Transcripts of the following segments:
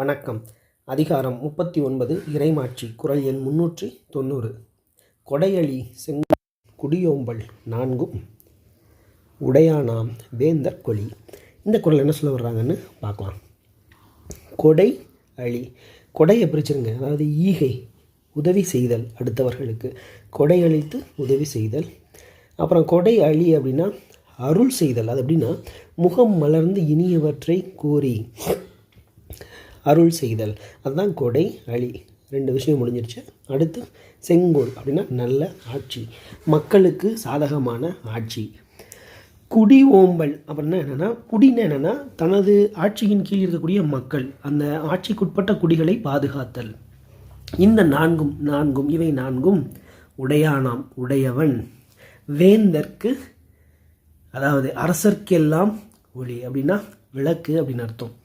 வணக்கம். அதிகாரம் முப்பத்தி ஒன்பது இறைமாட்சி குரல் எண் முன்னூற்றி தொண்ணூறு. கொடையளி செங் குடியோம்பல் நான்கும். உடையானாம் வேந்தர் கொலி. இந்த குரல் என்ன சொல்ல வர்றாங்கன்னு பார்க்கலாம். கொடை அழி. கொடையை பிரிச்சிருங்க. அதாவது ஈகை உதவி செய்தல் அடுத்தவர்களுக்கு. கொடை அளித்து உதவி செய்தல். அப்புறம் கொடை அழி அப்படின்னா அருள் செய்தல். அது அப்படின்னா முகம் மலர்ந்து இனியவற்றை கூறி. அருள் செய்தல். அதுதான் கொடை அழி. ரெண்டு விஷயம் முடிஞ்சிருச்சு. அடுத்து செங்கோல் அப்படின்னா நல்ல ஆட்சி. மக்களுக்கு சாதகமான ஆட்சி. குடி ஓம்பல் அப்படின்னா என்னென்னா குடின்னு என்னென்னா தனது ஆட்சியின் கீழ் இருக்கக்கூடிய மக்கள். அந்த ஆட்சிக்குட்பட்ட குடிகளை பாதுகாத்தல். இந்த நான்கும் நான்கும் இவை நான்கும் உடையானாம் உடையவன். வேந்தற்கு அதாவது அரசர்க்கெல்லாம் ஒளி அப்படின்னா விளக்கு அப்படின்னு அர்த்தம்.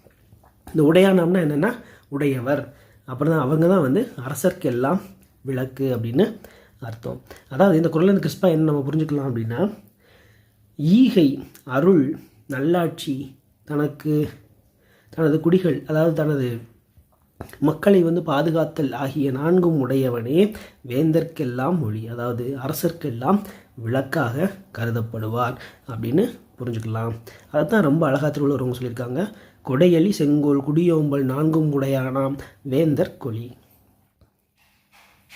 இந்த உடையானம்னா என்னென்னா உடையவர். அப்புறம் தான் அவங்க தான் வந்து அரசர்க்கெல்லாம் விளக்கு அப்படின்னு அர்த்தம். அதாவது இந்த குரல் கிறிஸ்பா என்ன நம்ம புரிஞ்சுக்கலாம் அப்படின்னா ஈகை அருள் நல்லாட்சி தனக்கு தனது குடிகள் அதாவது தனது மக்களை வந்து பாதுகாத்தல் ஆகிய நான்கும் உடையவனே வேந்தர்க்கெல்லாம் மொழி அதாவது அரசர்க்கெல்லாம் விளக்காக கருதப்படுவார் அப்படின்னு புரிஞ்சுக்கலாம். அதைத்தான் ரொம்ப அழகா திருவள்ளுவரவங்க சொல்லியிருக்காங்க. கொடையலி செங்கோல் குடியோம்பல் நான்கும் உடையானாம் வேந்தர் கொலி.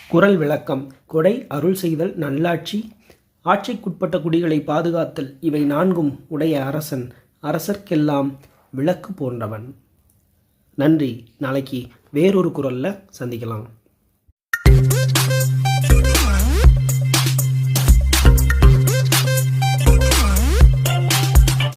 குரல் விளக்கம் கொடை அருள் செய்தல் நல்லாட்சி ஆட்சிக்குட்பட்ட குடிகளை பாதுகாத்தல் இவை நான்கும் உடைய அரசன் அரசர்க்கெல்லாம் விளக்கு போன்றவன். நன்றி. நாளைக்கு வேறொரு குரலில் சந்திக்கலாம்.